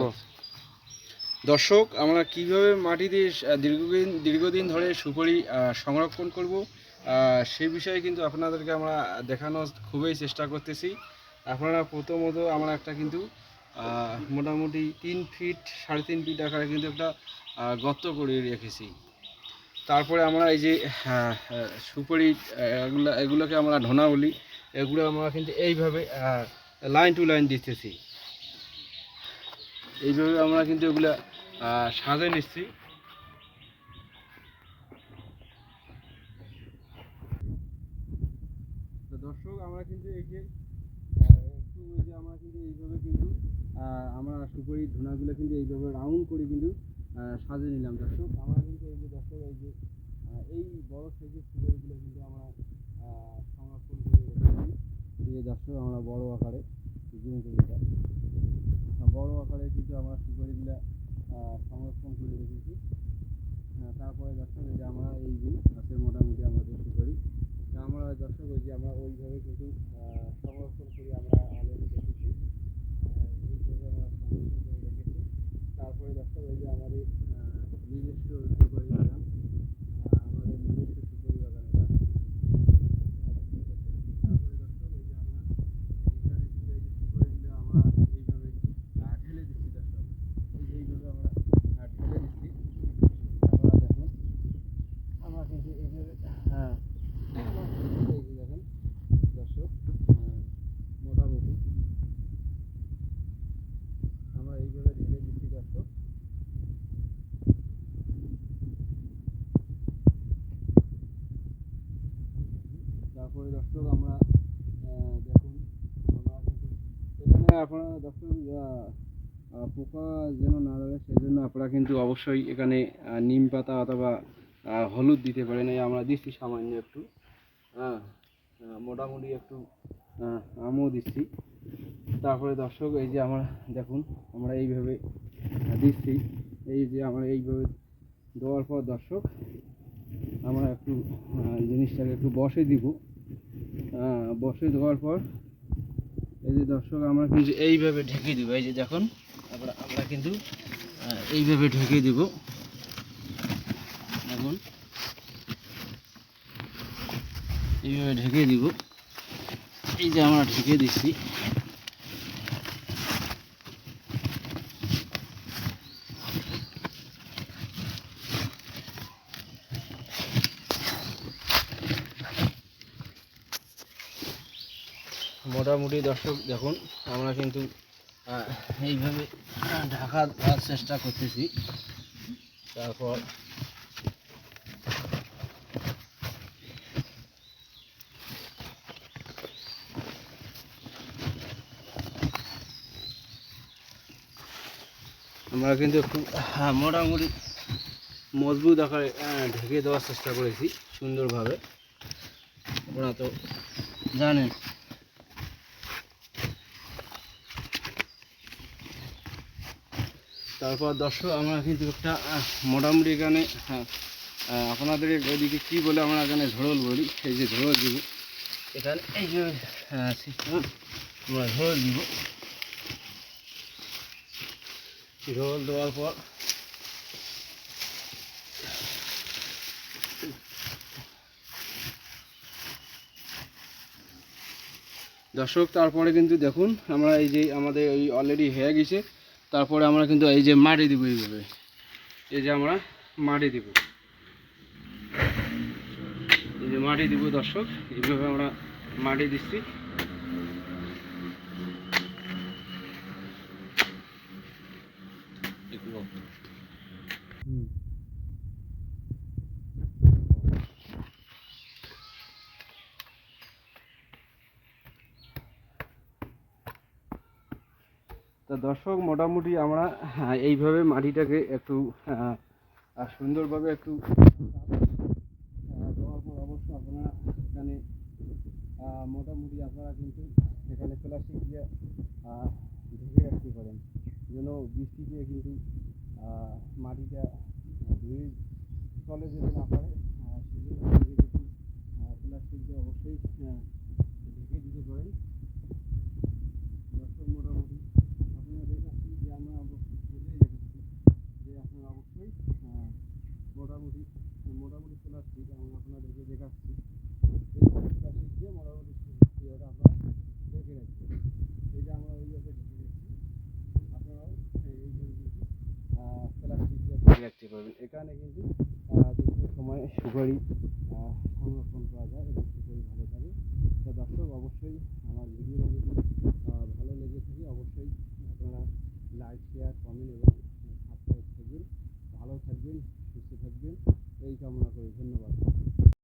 করছি। দর্শক আমরা কীভাবে মাটিতে আহ, দীর্ঘদিন দীর্ঘদিন ধরে সুপারি সংরক্ষণ করব সে বিষয়ে কিন্তু আপনাদেরকে আমরা দেখানোর খুবই চেষ্টা করতেছি। আপনারা প্রথমত আমরা একটা কিন্তু মোটামুটি তিন ফিট সাড়ে তিন ফিট আকারে কিন্তু একটা গর্ত করে রেখেছি। তারপরে আমরা এই যে আহ, সুপারি এগুলো এগুলোকে আমরা ঢোনা বলি এগুলো আমরা কিন্তু এইভাবে লাইন টু লাইন দিতেছি। এইভাবে আমরা কিন্তু এগুলা সাজিয়ে নিচ্ছি। দর্শক, আমরা কিন্তু এই যে একটু ওই যে আমরা কিন্তু এইভাবে কিন্তু আমরা সুপারি ধুনাগুলো কিন্তু এইভাবে রাউন্ড করে কিন্তু সাজিয়ে নিলাম দর্শক। আমরা কিন্তু এই যে দর্শক, এই যে এই বড় সাইজের সুপারিগুলো কিন্তু আমরা সংরক্ষণ করে রেখেছি। এই যে দর্শক, আমরা বড় আকারে জুম। বড় আকারে কিন্তু আমরা সুপারিগুলা সংরক্ষণ করে রেখেছি। তারপরে দর্শক যে আমরা এই যে আছে মোটামুটি আমাদের তা আমরা দর্শক যে আমরা ওইভাবে কিন্তু সংরক্ষণ করে আমরা রেখেছি আহ, এইভাবে আমরা সংরক্ষণ করে রেখেছি। তারপরে দর্শক এই যে আমাদের নিজস্ব সুপারি আহ, আমাদের নিজস্ব সুপারি বাগান এটা তারপরে দর্শক এই যে আমরা এইখানে কিন্তু এই যে সুপারিগুলো আমরা এইভাবে আহ, ঢেলে দিচ্ছি দর্শক এই যে এইভাবে আমরা আহ, ঢেলে দিচ্ছি আপনারা দেখুন আমরা কিন্তু এইভাবে হ্যাঁ আমরা কিন্তু এই যে দেখেন দর্শক আহ, মোটামুটি আমরা এইভাবে ঢেলে দিচ্ছি দর্শক তারপরে দর্শক আমরা দেখুন এখানে আপনারা দর্শক পোকা যেন না লাগে সেই জন্য আপনারা কিন্তু অবশ্যই এখানে নিম পাতা অথবা হলুদ দিতে পারেন। এই আমরা দিচ্ছি সামান্য একটু হ্যাঁ মোটামুটি একটু আমও দিচ্ছি। তারপরে দর্শক, এই যে আমরা, দেখুন, আমরা এইভাবে দিচ্ছি। এই যে আমরা এইভাবে দেওয়ার পর দর্শক, আমরা একটু জিনিসটাকে একটু বসে দিব। বসে দেওয়ার পর এই যে দর্শক, আমরা কিন্তু এইভাবে ঢেকে দেবো। এই যে দেখুন, আমরা আমরা কিন্তু এইভাবে ঢেকে দিব। দেখুন, এইভাবে ঢেকে দিব। এই যে আমরা ঢেকে দিচ্ছি। মোটামুটি দর্শক দেখুন আমরা কিন্তু এইভাবে ঢাকা দেওয়ার চেষ্টা করতেছি। তারপর আমরা কিন্তু একটু হ্যাঁ, মোটামুটি মজবুত আকারে ঢেকে দেওয়ার চেষ্টা করেছি সুন্দরভাবে। আপনারা তো জানেন। তারপর দর্শক আমরা কিন্তু একটা মোটামুটি এখানে হ্যাঁ, আপনাদের ওইদিকে কী বলে আমরা এখানে ঝোড়ল বলি এই যে ঝোড়ল দিব। এখানে এই যে আমরা ঝোড়ল দিব। ঝোড়ল দেওয়ার পর দর্শক তারপরে কিন্তু দেখুন আমরা এই যে আমাদের ওই অলরেডি হয়ে গেছে। তারপরে আমরা কিন্তু এই যে মাটি দিব এইভাবে। এই যে আমরা মাটি দিব। এই যে মাটি দিব দর্শক এইভাবে আমরা মাটি দিচ্ছি। হুম। তা দর্শক মোটামুটি আমরা হ্যাঁ, এইভাবে মাটিটাকে একটু আহ, সুন্দরভাবে একটু দেওয়ার পর অবশ্য আপনারা এখানে মোটামুটি আপনারা কিন্তু এখানে প্লাস্টিক দিয়ে ঢেকে রাখতে পারেন। যেন বৃষ্টি দিয়ে কিন্তু মাটিটা ধুয়ে চলে যেতে না পারে সেজন্য প্লাস্টিক দিয়ে অবশ্যই আহ, ঢেকে দিতে পারেন দর্শক মোটামুটি আপনারা দেখাচ্ছি যে আমরা আপনাদেরকে দেখাচ্ছি। প্লাস্টিক দিয়ে মোটামুটি সুন্দর আপনারা ঢেকে রাখবেন এই যে আমরা ওইভাবে ঢেকে রেখেছি আপনারাও এই কিন্তু প্লাস্টিক দিয়ে ঢেকে রাখতে পারবেন এখানে কিন্তু যে সময় সুপারি সংরক্ষণ করা যায় এবং সুপারি ভালো থাকে। তো দর্শক অবশ্যই আমার ভিডিওটা